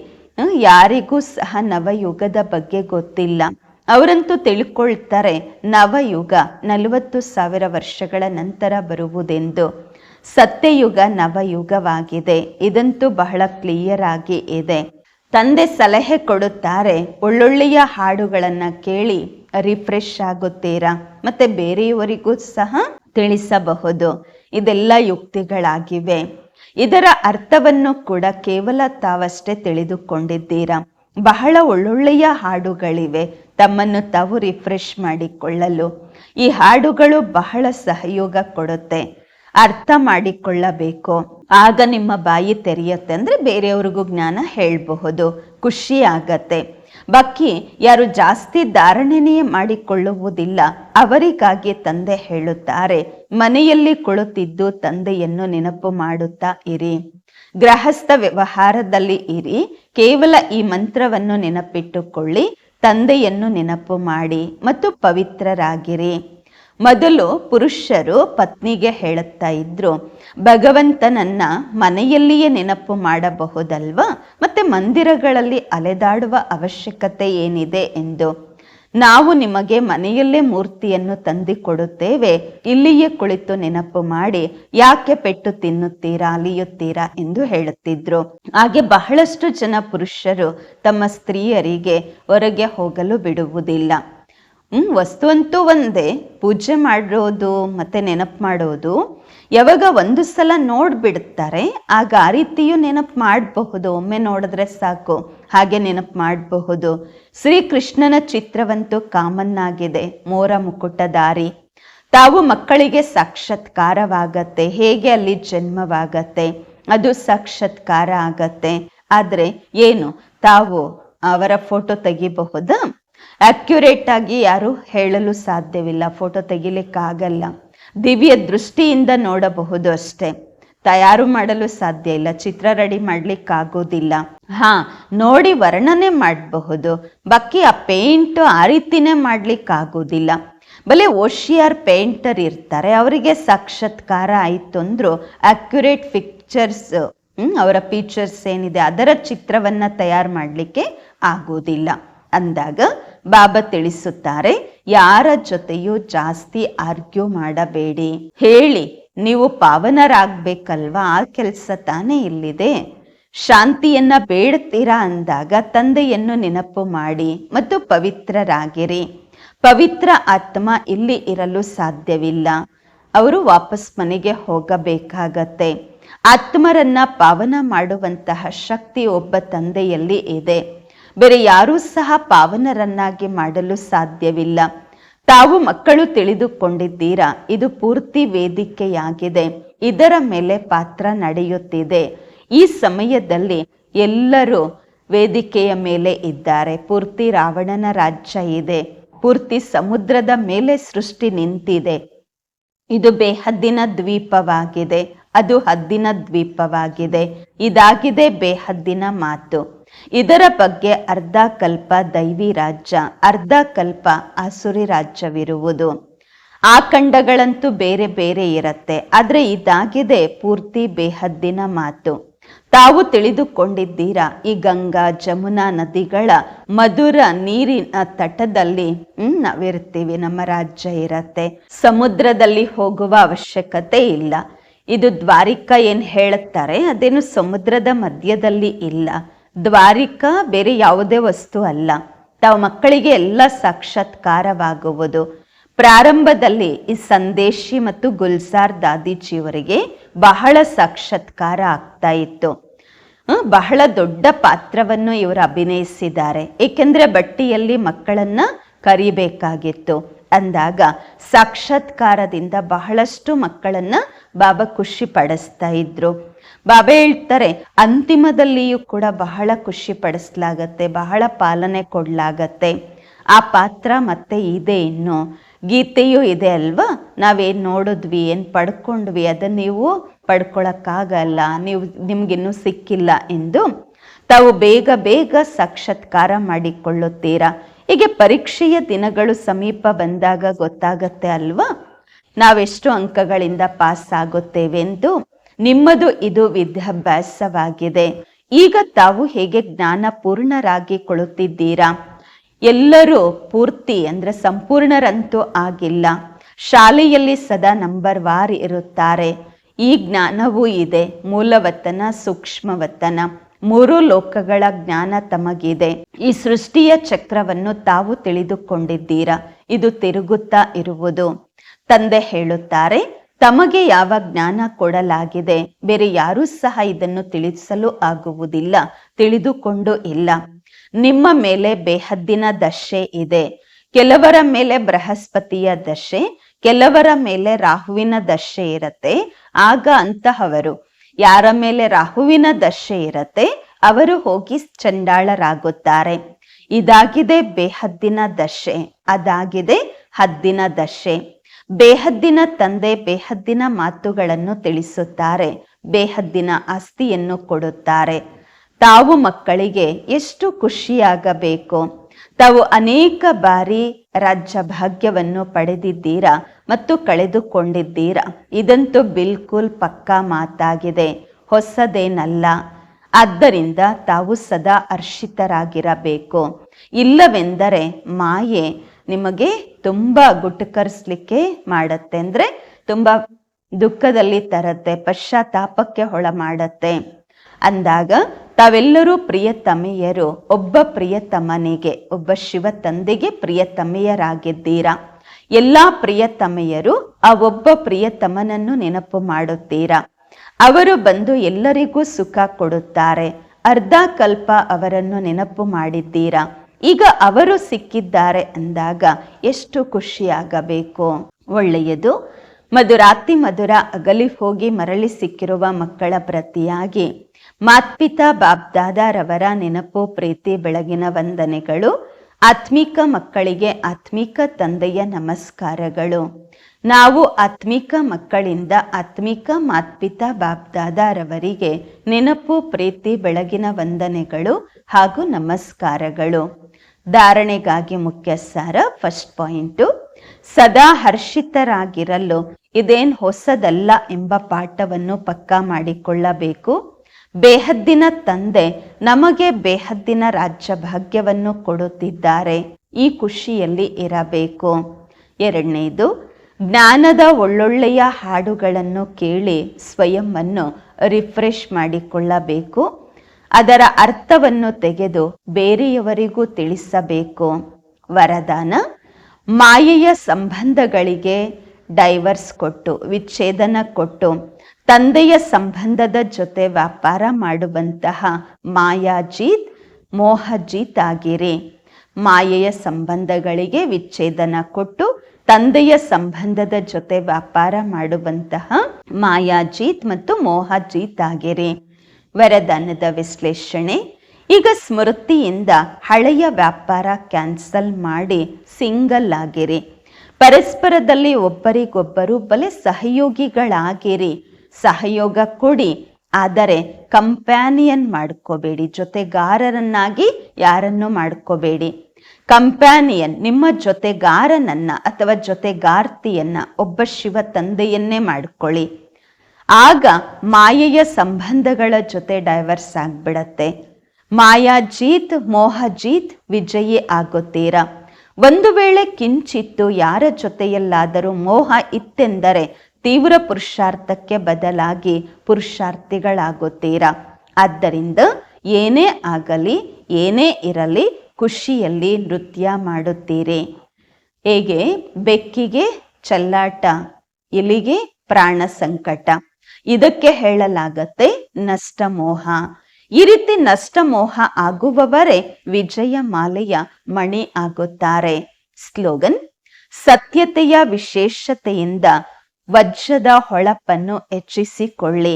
ಯಾರಿಗೂ ಸಹ ನವಯುಗದ ಬಗ್ಗೆ ಗೊತ್ತಿಲ್ಲ. ಅವರಂತೂ ತಿಳ್ಕೊಳ್ತಾರೆ, ನವಯುಗ ನಲವತ್ತು ಸಾವಿರ ವರ್ಷಗಳ ನಂತರ ಬರುವುದೆಂದು. ಸತ್ಯಯುಗ ನವಯುಗವಾಗಿದೆ. ಇದಂತೂ ಬಹಳ ಕ್ಲಿಯರ್ ಆಗಿ ಇದೆ. ತಂದೆ ಸಲಹೆ ಕೊಡುತ್ತಾರೆ, ಒಳ್ಳೊಳ್ಳೆಯ ಹಾಡುಗಳನ್ನ ಕೇಳಿ ರಿಫ್ರೆಶ್ ಆಗುತ್ತೀರಾ? ಮತ್ತೆ ಬೇರೆಯವರಿಗೂ ಸಹ ತಿಳಿಸಬಹುದು. ಇದೆಲ್ಲ ಯುಕ್ತಿಗಳಾಗಿವೆ. ಇದರ ಅರ್ಥವನ್ನು ಕೂಡ ಕೇವಲ ತಾವಷ್ಟೇ ತಿಳಿದುಕೊಂಡಿದ್ದೀರಾ? ಬಹಳ ಒಳ್ಳೊಳ್ಳೆಯ ಹಾಡುಗಳಿವೆ. ತಮ್ಮನ್ನು ತಾವು ರಿಫ್ರೆಶ್ ಮಾಡಿಕೊಳ್ಳಲು. ಈ ಹಾಡುಗಳು ಬಹಳ ಸಹಯೋಗ ಕೊಡುತ್ತೆ. ಅರ್ಥ ಮಾಡಿಕೊಳ್ಳಬೇಕು. ಆಗ ನಿಮ್ಮ ಬಾಯಿ ತೆರೆಯುತ್ತೆ ಅಂದ್ರೆ ಬೇರೆಯವ್ರಿಗೂ ಜ್ಞಾನ ಹೇಳಬಹುದು. ಖುಷಿ ಆಗತ್ತೆ. ಬಾಕಿ ಯಾರು ಜಾಸ್ತಿ ಧಾರಣೆನೇ ಮಾಡಿಕೊಳ್ಳುವುದಿಲ್ಲ. ಅವರಿಗಾಗಿ ತಂದೆ ಹೇಳುತ್ತಾರೆ, ಮನೆಯಲ್ಲಿ ಕುಳಿತಿದ್ದು ತಂದೆಯನ್ನು ನೆನಪು ಮಾಡುತ್ತಾ ಇರಿ. ಗೃಹಸ್ಥ ವ್ಯವಹಾರದಲ್ಲಿ ಇರಿ. ಕೇವಲ ಈ ಮಂತ್ರವನ್ನು ನೆನಪಿಟ್ಟುಕೊಳ್ಳಿ. ತಂದೆಯನ್ನು ನೆನಪು ಮಾಡಿ ಮತ್ತು ಪವಿತ್ರರಾಗಿರಿ. ಮೊದಲು ಪುರುಷರು ಪತ್ನಿಗೆ ಹೇಳುತ್ತಾ ಇದ್ರು ಭಗವಂತನನ್ನ ಮನೆಯಲ್ಲಿಯೇ ನೆನಪು ಮಾಡಬಹುದಲ್ವಾ? ಮತ್ತೆ ಮಂದಿರಗಳಲ್ಲಿ ಅಲೆದಾಡುವ ಅವಶ್ಯಕತೆ ಏನಿದೆ ಎಂದು. ನಾವು ನಿಮಗೆ ಮನೆಯಲ್ಲೇ ಮೂರ್ತಿಯನ್ನು ತಂದಿಕೊಡುತ್ತೇವೆ, ಇಲ್ಲಿಯೇ ಕುಳಿತು ನೆನಪು ಮಾಡಿ, ಯಾಕೆ ಪೆಟ್ಟು ತಿನ್ನುತ್ತೀರಾ, ಅಲಿಯುತ್ತೀರಾ ಎಂದು ಹೇಳುತ್ತಿದ್ರು. ಹಾಗೆ ಬಹಳಷ್ಟು ಜನ ಪುರುಷರು ತಮ್ಮ ಸ್ತ್ರೀಯರಿಗೆ ಹೊರಗೆ ಹೋಗಲು ಬಿಡುವುದಿಲ್ಲ. ಹ್ಮ್ ವಸ್ತು ಅಂತೂ ಒಂದೇ. ಪೂಜೆ ಮಾಡೋದು ಮತ್ತೆ ನೆನಪು ಮಾಡೋದು. ಯಾವಾಗ ಒಂದು ಸಲ ನೋಡಿಬಿಡ್ತಾರೆ, ಆಗ ಆ ರೀತಿಯೂ ನೆನಪು ಮಾಡಬಹುದು. ಒಮ್ಮೆ ನೋಡಿದ್ರೆ ಸಾಕು, ಹಾಗೆ ನೆನಪು ಮಾಡಬಹುದು. ಶ್ರೀಕೃಷ್ಣನ ಚಿತ್ರವಂತೂ ಕಾಮನ್ ಆಗಿದೆ ಮೋರ ಮುಕುಟದಾರಿ ತಾವು ಮಕ್ಕಳಿಗೆ ಸಾಕ್ಷಾತ್ಕಾರವಾಗತ್ತೆ, ಹೇಗೆ ಅಲ್ಲಿ ಜನ್ಮವಾಗತ್ತೆ, ಅದು ಸಾಕ್ಷಾತ್ಕಾರ ಆಗತ್ತೆ. ಆದರೆ ಏನು, ತಾವು ಅವರ ಫೋಟೋ ತೆಗಿಬಹುದಾ? ಆಗಿ ಯಾರು ಹೇಳಲು ಸಾಧ್ಯವಿಲ್ಲ. ಫೋಟೋ ತೆಗಿಲಿಕ್ಕಾಗಲ್ಲ. ದಿವ್ಯ ದೃಷ್ಟಿಯಿಂದ ನೋಡಬಹುದು ಅಷ್ಟೇ. ತಯಾರು ಮಾಡಲು ಸಾಧ್ಯ ಇಲ್ಲ. ಚಿತ್ರ ರೆಡಿ ಮಾಡ್ಲಿಕ್ಕಾಗೋದಿಲ್ಲ. ಹಾ, ನೋಡಿ ವರ್ಣನೆ ಮಾಡಬಹುದು. ಬಾಕಿ ಆ ಪೇಂಟ್ ಆ ರೀತಿನೇ ಮಾಡ್ಲಿಕ್ಕಾಗೋದಿಲ್ಲ. ಬಲೆ ಓಶಿಯಾರ್ ಪೇಂಟರ್ ಇರ್ತಾರೆ. ಅವರಿಗೆ ಸಾಕ್ಷಾತ್ಕಾರ ಆಯಿತು ಅಂದ್ರೂ ಅಕ್ಯುರೇಟ್ ಪಿಕ್ಚರ್ಸ್ ಅವರ ಫೀಚರ್ಸ್ ಏನಿದೆ ಅದರ ಚಿತ್ರವನ್ನ ತಯಾರು ಮಾಡಲಿಕ್ಕೆ ಆಗೋದಿಲ್ಲ. ಅಂದಾಗ ಬಾಬಾ ತಿಳಿಸುತ್ತಾರೆ, ಯಾರ ಜೊತೆಯೂ ಜಾಸ್ತಿ ಆರ್ಗ್ಯೂ ಮಾಡಬೇಡಿ. ಹೇಳಿ, ನೀವು ಪಾವನರಾಗ್ಬೇಕಲ್ವಾ? ಆ ಕೆಲಸ ತಾನೇ ಇಲ್ಲಿದೆ. ಶಾಂತಿಯನ್ನ ಬೇಡ್ತೀರಾ? ಅಂದಾಗ, ತಂದೆಯನ್ನು ನೆನಪು ಮಾಡಿ ಮತ್ತು ಪವಿತ್ರರಾಗಿರಿ. ಪವಿತ್ರ ಆತ್ಮ ಇಲ್ಲಿ ಇರಲು ಸಾಧ್ಯವಿಲ್ಲ. ಅವರು ವಾಪಸ್ ಮನೆಗೆ ಹೋಗಬೇಕಾಗತ್ತೆ. ಆತ್ಮರನ್ನ ಪಾವನ ಮಾಡುವಂತಹ ಶಕ್ತಿ ಒಬ್ಬ ತಂದೆಯಲ್ಲಿ ಇದೆ. ಬೇರೆ ಯಾರೂ ಸಹ ಪಾವನರನ್ನಾಗಿ ಮಾಡಲು ಸಾಧ್ಯವಿಲ್ಲ. ತಾವು ಮಕ್ಕಳು ತಿಳಿದುಕೊಂಡಿದ್ದೀರಾ? ಇದು ಪೂರ್ತಿ ವೇದಿಕೆಯಾಗಿದೆ. ಇದರ ಮೇಲೆ ಪಾತ್ರ ನಡೆಯುತ್ತಿದೆ. ಈ ಸಮಯದಲ್ಲಿ ಎಲ್ಲರೂ ವೇದಿಕೆಯ ಮೇಲೆ ಇದ್ದಾರೆ. ಪೂರ್ತಿ ರಾವಣನ ರಾಜ್ಯ ಇದೆ. ಪೂರ್ತಿ ಸಮುದ್ರದ ಮೇಲೆ ಸೃಷ್ಟಿ ನಿಂತಿದೆ. ಇದು ಬೇಹದ್ದಿನ ದ್ವೀಪವಾಗಿದೆ. ಅದು ಹದ್ದಿನ ದ್ವೀಪವಾಗಿದೆ. ಇದಾಗಿದೆ ಬೇಹದ್ದಿನ ಮಾತು. ಇದರ ಬಗ್ಗೆ ಅರ್ಧ ಕಲ್ಪ ದೈವಿ ರಾಜ್ಯ, ಅರ್ಧ ಕಲ್ಪ ಆಸುರಿ ರಾಜ್ಯವಿರುವುದು. ಆ ಖಂಡಗಳಂತೂ ಬೇರೆ ಬೇರೆ ಇರತ್ತೆ, ಆದರೆ ಇದಾಗಿದೆ ಪೂರ್ತಿ ಬೇಹದ್ದಿನ ಮಾತು. ತಾವು ತಿಳಿದುಕೊಂಡಿದ್ದೀರಾ ಈ ಗಂಗಾ, ಜಮುನಾ ನದಿಗಳ ಮಧುರ ನೀರಿನ ತಟದಲ್ಲಿ? ಹ್ಮ್ ನಾವಿರ್ತೀವಿ ನಮ್ಮ ರಾಜ್ಯ ಇರತ್ತೆ. ಸಮುದ್ರದಲ್ಲಿ ಹೋಗುವ ಅವಶ್ಯಕತೆ ಇಲ್ಲ. ಇದು ದ್ವಾರಿಕಾ ಏನ್ ಹೇಳುತ್ತಾರೆ ಅದೇನು ಸಮುದ್ರದ ಮಧ್ಯದಲ್ಲಿ ಇಲ್ಲ. ದ್ವಾರಿಕಾ ಬೇರೆ ಯಾವುದೇ ವಸ್ತು ಅಲ್ಲ. ತಾವು ಮಕ್ಕಳಿಗೆ ಎಲ್ಲ ಸಾಕ್ಷಾತ್ಕಾರವಾಗುವುದು. ಪ್ರಾರಂಭದಲ್ಲಿ ಈ ಸಂದೇಶಿ ಮತ್ತು ಗುಲ್ಸಾರ್ ದಾದಿಜಿಯವರಿಗೆ ಬಹಳ ಸಾಕ್ಷಾತ್ಕಾರ ಆಗ್ತಾ ಇತ್ತು. ಬಹಳ ದೊಡ್ಡ ಪಾತ್ರವನ್ನು ಇವರು ಅಭಿನಯಿಸಿದ್ದಾರೆ. ಏಕೆಂದರೆ ಬಟ್ಟಿಯಲ್ಲಿ ಮಕ್ಕಳನ್ನ ಕರಿಬೇಕಾಗಿತ್ತು. ಅಂದಾಗ ಸಾಕ್ಷಾತ್ಕಾರದಿಂದ ಬಹಳಷ್ಟು ಮಕ್ಕಳನ್ನ ಬಾಬಾ ಖುಷಿ ಪಡಿಸ್ತಾ ಇದ್ರು. ಬಾಬಾ ಹೇಳ್ತಾರೆ, ಅಂತಿಮದಲ್ಲಿಯೂ ಕೂಡ ಬಹಳ ಖುಷಿ ಪಡಿಸ್ಲಾಗತ್ತೆ, ಬಹಳ ಪಾಲನೆ ಕೊಡ್ಲಾಗತ್ತೆ. ಆ ಪಾತ್ರ ಮತ್ತೆ ಇದೆ ಇನ್ನು. ಗೀತೆಯೂ ಇದೆ ಅಲ್ವಾ? ನಾವೇನ್ ನೋಡಿದ್ವಿ, ಏನ್ ಪಡ್ಕೊಂಡ್ವಿ ಅದನ್ನ ನೀವು ಪಡ್ಕೊಳಕ್ಕಾಗಲ್ಲ, ನೀವು ನಿಮ್ಗಿನ್ನೂ ಸಿಕ್ಕಿಲ್ಲ ಎಂದು ತಾವು ಬೇಗ ಬೇಗ ಸಾಕ್ಷಾತ್ಕಾರ ಮಾಡಿಕೊಳ್ಳುತ್ತೀರಾ? ಹೀಗೆ ಪರೀಕ್ಷೆಯ ದಿನಗಳು ಸಮೀಪ ಬಂದಾಗ ಗೊತ್ತಾಗತ್ತೆ ಅಲ್ವಾ? ನಾವೆಷ್ಟು ಅಂಕಗಳಿಂದ ಪಾಸ್ ಆಗುತ್ತೇವೆ ಎಂದು ನಿಮ್ಮದು ಇದು ವಿದ್ಯಾಭ್ಯಾಸವಾಗಿದೆ. ಈಗ ತಾವು ಹೇಗೆ ಜ್ಞಾನ ಪೂರ್ಣರಾಗಿ ಕೊಳುತ್ತಿದ್ದೀರಾ ಎಲ್ಲರೂ ಪೂರ್ತಿ ಅಂದ್ರೆ ಸಂಪೂರ್ಣರಂತೂ ಆಗಿಲ್ಲ. ಶಾಲೆಯಲ್ಲಿ ಸದಾ ನಂಬರ್ ವಾರ್ ಇರುತ್ತಾರೆ. ಈ ಜ್ಞಾನವೂ ಇದೆ. ಮೂಲವತನ, ಸೂಕ್ಷ್ಮವತನ. ಮೂರು ಲೋಕಗಳ ಜ್ಞಾನ ತಮಗಿದೆ. ಈ ಸೃಷ್ಟಿಯ ಚಕ್ರವನ್ನು ತಾವು ತಿಳಿದುಕೊಂಡಿದ್ದೀರಾ? ಇದು ತಿರುಗುತ್ತಾ ಇರುವುದು. ತಂದೆ ಹೇಳುತ್ತಾರೆ ತಮಗೆ ಯಾವ ಜ್ಞಾನ ಕೊಡಲಾಗಿದೆ? ಬೇರೆ ಯಾರೂ ಸಹ ಇದನ್ನು ತಿಳಿಸಲು ಆಗುವುದಿಲ್ಲ, ತಿಳಿದುಕೊಂಡು ಇಲ್ಲ. ನಿಮ್ಮ ಮೇಲೆ ಬೇಹದ್ದಿನ ದಶೆ ಇದೆ. ಕೆಲವರ ಮೇಲೆ ಬೃಹಸ್ಪತಿಯ ದಶೆ, ಕೆಲವರ ಮೇಲೆ ರಾಹುವಿನ ದಶೆ ಇರತ್ತೆ. ಆಗ ಅಂತಹವರು, ಯಾರ ಮೇಲೆ ರಾಹುವಿನ ದಶೆ ಇರತ್ತೆ, ಅವರು ಹೋಗಿ ಚಂಡಾಳರಾಗುತ್ತಾರೆ. ಇದಾಗಿದೆ ಬೇಹದ್ದಿನ ದಶೆ, ಅದಾಗಿದೆ ಹದ್ದಿನ ದಶೆ. ಬೇಹದ್ದಿನ ತಂದೆ ಬೇಹದ್ದಿನ ಮಾತುಗಳನ್ನು ತಿಳಿಸುತ್ತಾರೆ, ಬೇಹದ್ದಿನ ಆಸ್ತಿಯನ್ನು ಕೊಡುತ್ತಾರೆ. ತಾವು ಮಕ್ಕಳಿಗೆ ಎಷ್ಟು ಖುಷಿಯಾಗಬೇಕು? ತಾವು ಅನೇಕ ಬಾರಿ ರಾಜ್ಯ ಭಾಗ್ಯವನ್ನು ಪಡೆದಿದ್ದೀರಾ ಮತ್ತು ಕಳೆದುಕೊಂಡಿದ್ದೀರಾ? ಇದಂತೂ ಬಿಲ್ಕುಲ್ ಪಕ್ಕಾ ಮಾತಾಗಿದೆ, ಹೊಸದೇನಲ್ಲ. ಆದ್ದರಿಂದ ತಾವು ಸದಾ ಅರ್ಷಿತರಾಗಿರಬೇಕು ಇಲ್ಲವೆಂದರೆ ಮಾಯೆ ನಿಮಗೆ ತುಂಬ ಗುಟುಕರಿಸ್ಲಿಕ್ಕೆ ಮಾಡತ್ತೆ ಅಂದ್ರೆ ತುಂಬ ದುಃಖದಲ್ಲಿ ತರತ್ತೆ, ಪಶ್ಚಾತ್ತಾಪಕ್ಕೆ ಹೊಳ ಮಾಡತ್ತೆ. ಅಂದಾಗ ತಾವೆಲ್ಲರೂ ಪ್ರಿಯತಮೆಯರು, ಒಬ್ಬ ಪ್ರಿಯತಮನಿಗೆ, ಒಬ್ಬ ಶಿವ ತಂದೆಗೆ ಪ್ರಿಯತಮೆಯರಾಗಿದ್ದೀರಾ? ಎಲ್ಲ ಪ್ರಿಯತಮೆಯರು ಆ ಒಬ್ಬ ಪ್ರಿಯತಮನನ್ನು ನೆನಪು ಮಾಡುತ್ತೀರಾ? ಅವರು ಬಂದು ಎಲ್ಲರಿಗೂ ಸುಖ ಕೊಡುತ್ತಾರೆ, ಅರ್ಧ ಕಲ್ಪ ಅವರನ್ನು ನೆನಪು ಮಾಡಿದ್ದೀರಾ? ಈಗ ಅವರು ಸಿಕ್ಕಿದ್ದಾರೆ ಅಂದಾಗ ಎಷ್ಟು ಖುಷಿಯಾಗಬೇಕು? ಒಳ್ಳೆಯದು. ಮಧುರಾತಿ ಮಧುರ ಅಗಲಿ ಹೋಗಿ ಮರಳಿ ಸಿಕ್ಕಿರುವ ಮಕ್ಕಳ ಪ್ರತಿಯಾಗಿ ಮಾತ್ಪಿತಾ ಬಾಬ್ದಾದಾರವರ ನೆನಪು, ಪ್ರೀತಿ, ಬೆಳಗಿನ ವಂದನೆಗಳು, ಆತ್ಮಿಕ ಮಕ್ಕಳಿಗೆ ಆತ್ಮಿಕ ತಂದೆಯ ನಮಸ್ಕಾರಗಳು. ನಾವು ಆತ್ಮಿಕ ಮಕ್ಕಳಿಂದ ಆತ್ಮಿಕ ಮಾತ್ಪಿತಾ ಬಾಬ್ದಾದಾರವರಿಗೆ ನೆನಪು, ಪ್ರೀತಿ, ಬೆಳಗಿನ ವಂದನೆಗಳು ಹಾಗೂ ನಮಸ್ಕಾರಗಳು. ಧಾರಣೆಗಾಗಿ ಮುಖ್ಯ ಸಾರ ಫಸ್ಟ್ ಪಾಯಿಂಟು ಸದಾ ಹರ್ಷಿತರಾಗಿರಲು ಇದೇನು ಹೊಸದಲ್ಲ ಎಂಬ ಪಾಠವನ್ನು ಪಕ್ಕಾ ಮಾಡಿಕೊಳ್ಳಬೇಕು. ಬೇಹದ್ದಿನ ತಂದೆ ನಮಗೆ ಬೇಹದ್ದಿನ ರಾಜ್ಯ ಭಾಗ್ಯವನ್ನು ಕೊಡುತ್ತಿದ್ದಾರೆ. ಈ ಖುಷಿಯಲ್ಲಿ ಇರಬೇಕು. ಎರಡನೇದು, ಜ್ಞಾನದ ಒಳ್ಳೊಳ್ಳೆಯ ಹಾಡುಗಳನ್ನು ಕೇಳಿ ಸ್ವಯಂವನ್ನು ರಿಫ್ರೆಶ್ ಮಾಡಿಕೊಳ್ಳಬೇಕು. ಅದರ ಅರ್ಥವನ್ನು ತೆಗೆದು ಬೇರೆಯವರಿಗೂ ತಿಳಿಸಬೇಕು. ವರದಾನ, ಮಾಯೆಯ ಸಂಬಂಧಗಳಿಗೆ ಡೈವರ್ಸ್ ಕೊಟ್ಟು, ವಿಚ್ಛೇದನ ಕೊಟ್ಟು, ತಂದೆಯ ಸಂಬಂಧದ ಜೊತೆ ವ್ಯಾಪಾರ ಮಾಡುವಂತಹ ಮಾಯಾಜೀತ್, ಮೋಹಜೀತ್ ಆಗಿರಿ. ಮಾಯೆಯ ಸಂಬಂಧಗಳಿಗೆ ವಿಚ್ಛೇದನ ಕೊಟ್ಟು, ತಂದೆಯ ಸಂಬಂಧದ ಜೊತೆ ವ್ಯಾಪಾರ ಮಾಡುವಂತಹ ಮಾಯಾಜೀತ್ ಮತ್ತು ಮೋಹಜೀತ್ ಆಗಿರಿ. ವರದಾನದ ವಿಶ್ಲೇಷಣೆ. ಈಗ ಸ್ಮೃತಿಯಿಂದ ಹಳೆಯ ವ್ಯಾಪಾರ ಕ್ಯಾನ್ಸಲ್ ಮಾಡಿ ಸಿಂಗಲ್ ಆಗಿರಿ. ಪರಸ್ಪರದಲ್ಲಿ ಒಬ್ಬರಿಗೊಬ್ಬರು ಬಲೆ ಸಹಯೋಗಿಗಳಾಗಿರಿ. ಸಹಯೋಗ ಕೊಡಿ. ಆದರೆ ಕಂಪ್ಯಾನಿಯನ್ ಮಾಡ್ಕೋಬೇಡಿ. ಜೊತೆಗಾರರನ್ನಾಗಿ ಯಾರನ್ನು ಮಾಡ್ಕೋಬೇಡಿ. ಕಂಪ್ಯಾನಿಯನ್ ನಿಮ್ಮ ಜೊತೆಗಾರನನ್ನ ಅಥವಾ ಜೊತೆಗಾರ್ತಿಯನ್ನ ಒಬ್ಬ ಶಿವ ತಂದೆಯನ್ನೇ ಮಾಡ್ಕೊಳ್ಳಿ. ಆಗ ಮಾಯೆಯ ಸಂಬಂಧಗಳ ಜೊತೆ ಡೈವರ್ಸ್ ಆಗ್ಬಿಡತ್ತೆ. ಮೋಹ ಜೀತ್, ವಿಜಯಿ ಆಗುತ್ತೀರಾ ಒಂದು ವೇಳೆ ಕಿಂಚಿತ್ತು ಯಾರ ಜೊತೆಯಲ್ಲಾದರೂ ಮೋಹ ಇತ್ತೆಂದರೆ ತೀವ್ರ ಪುರುಷಾರ್ಥಕ್ಕೆ ಬದಲಾಗಿ ಪುರುಷಾರ್ಥಿಗಳಾಗುತ್ತೀರಾ ಆದ್ದರಿಂದ ಏನೇ ಆಗಲಿ, ಏನೇ ಇರಲಿ, ಖುಷಿಯಲ್ಲಿ ನೃತ್ಯ ಮಾಡುತ್ತೀರಿ. ಹೇಗೆ? ಬೆಕ್ಕಿಗೆ ಚಲ್ಲಾಟ, ಇಲಿಗೆ ಪ್ರಾಣ ಸಂಕಟ. ಇದಕ್ಕೆ ಹೇಳಲಾಗತ್ತೆ ನಷ್ಟ ಮೋಹ ಈ ರೀತಿ ನಷ್ಟ ಮೋಹ ಆಗುವವರೇ ವಿಜಯ ಮಾಲೆಯ ಮಣಿ ಆಗುತ್ತಾರೆ. ಸ್ಲೋಗನ್, ಸತ್ಯತೆಯ ವಿಶೇಷತೆಯಿಂದ ವಜ್ರದ ಹೊಳಪನ್ನು ಹೆಚ್ಚಿಸಿಕೊಳ್ಳಿ.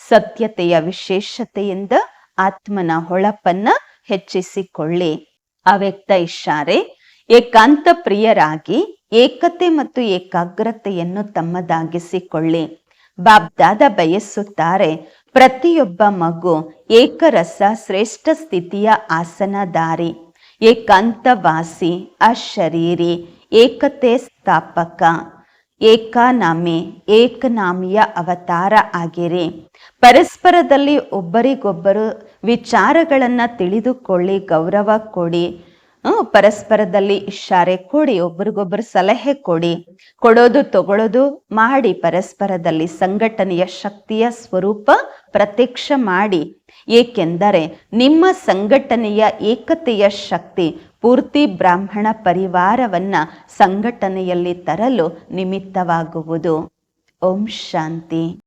ಸತ್ಯತೆಯ ವಿಶೇಷತೆಯಿಂದ ಆತ್ಮನ ಹೊಳಪನ್ನ ಹೆಚ್ಚಿಸಿಕೊಳ್ಳಿ. ಅವ್ಯಕ್ತ ಇಷಾರೆ ಏಕಾಂತ ಪ್ರಿಯರಾಗಿ ಏಕತೆ ಮತ್ತು ಏಕಾಗ್ರತೆಯನ್ನು ತಮ್ಮದಾಗಿಸಿಕೊಳ್ಳಿ. ಬಾಬ್ದಾದ ಬಯಸುತ್ತಾರೆ. ಪ್ರತಿಯೊಬ್ಬ ಮಗು ಏಕರಸ ಶ್ರೇಷ್ಠ ಸ್ಥಿತಿಯ ಆಸನದಾರಿ ಏಕಾಂತವಾಸಿ, ಅಶರೀರಿ, ಏಕತೆ ಸ್ಥಾಪಕ. ಏಕಾನಾಮಿ, ಏಕನಾಮಿಯ ಅವತಾರ ಆಗಿರಿ. ಪರಸ್ಪರದಲ್ಲಿ ಒಬ್ಬರಿಗೊಬ್ಬರು ವಿಚಾರಗಳನ್ನು ತಿಳಿದುಕೊಳ್ಳಿ, ಗೌರವ ಕೊಡಿ. ಪರಸ್ಪರದಲ್ಲಿ ಇಷಾರೆ ಕೊಡಿ ಒಬ್ರಿಗೊಬ್ಬರು ಸಲಹೆ ಕೊಡಿ. ಕೊಡೋದು ತಗೊಳ್ಳೋದು ಮಾಡಿ, ಪರಸ್ಪರದಲ್ಲಿ ಸಂಘಟನೆಯ ಶಕ್ತಿಯ ಸ್ವರೂಪ ಪ್ರತ್ಯಕ್ಷ ಮಾಡಿ. ಏಕೆಂದರೆ ನಿಮ್ಮ ಸಂಘಟನೆಯ ಏಕತೆಯ ಶಕ್ತಿ ಪೂರ್ತಿ ಬ್ರಾಹ್ಮಣ ಪರಿವಾರವನ್ನ ಸಂಘಟನೆಯಲ್ಲಿ ತರಲು ನಿಮಿತ್ತವಾಗುವುದು. ಓಂ ಶಾಂತಿ.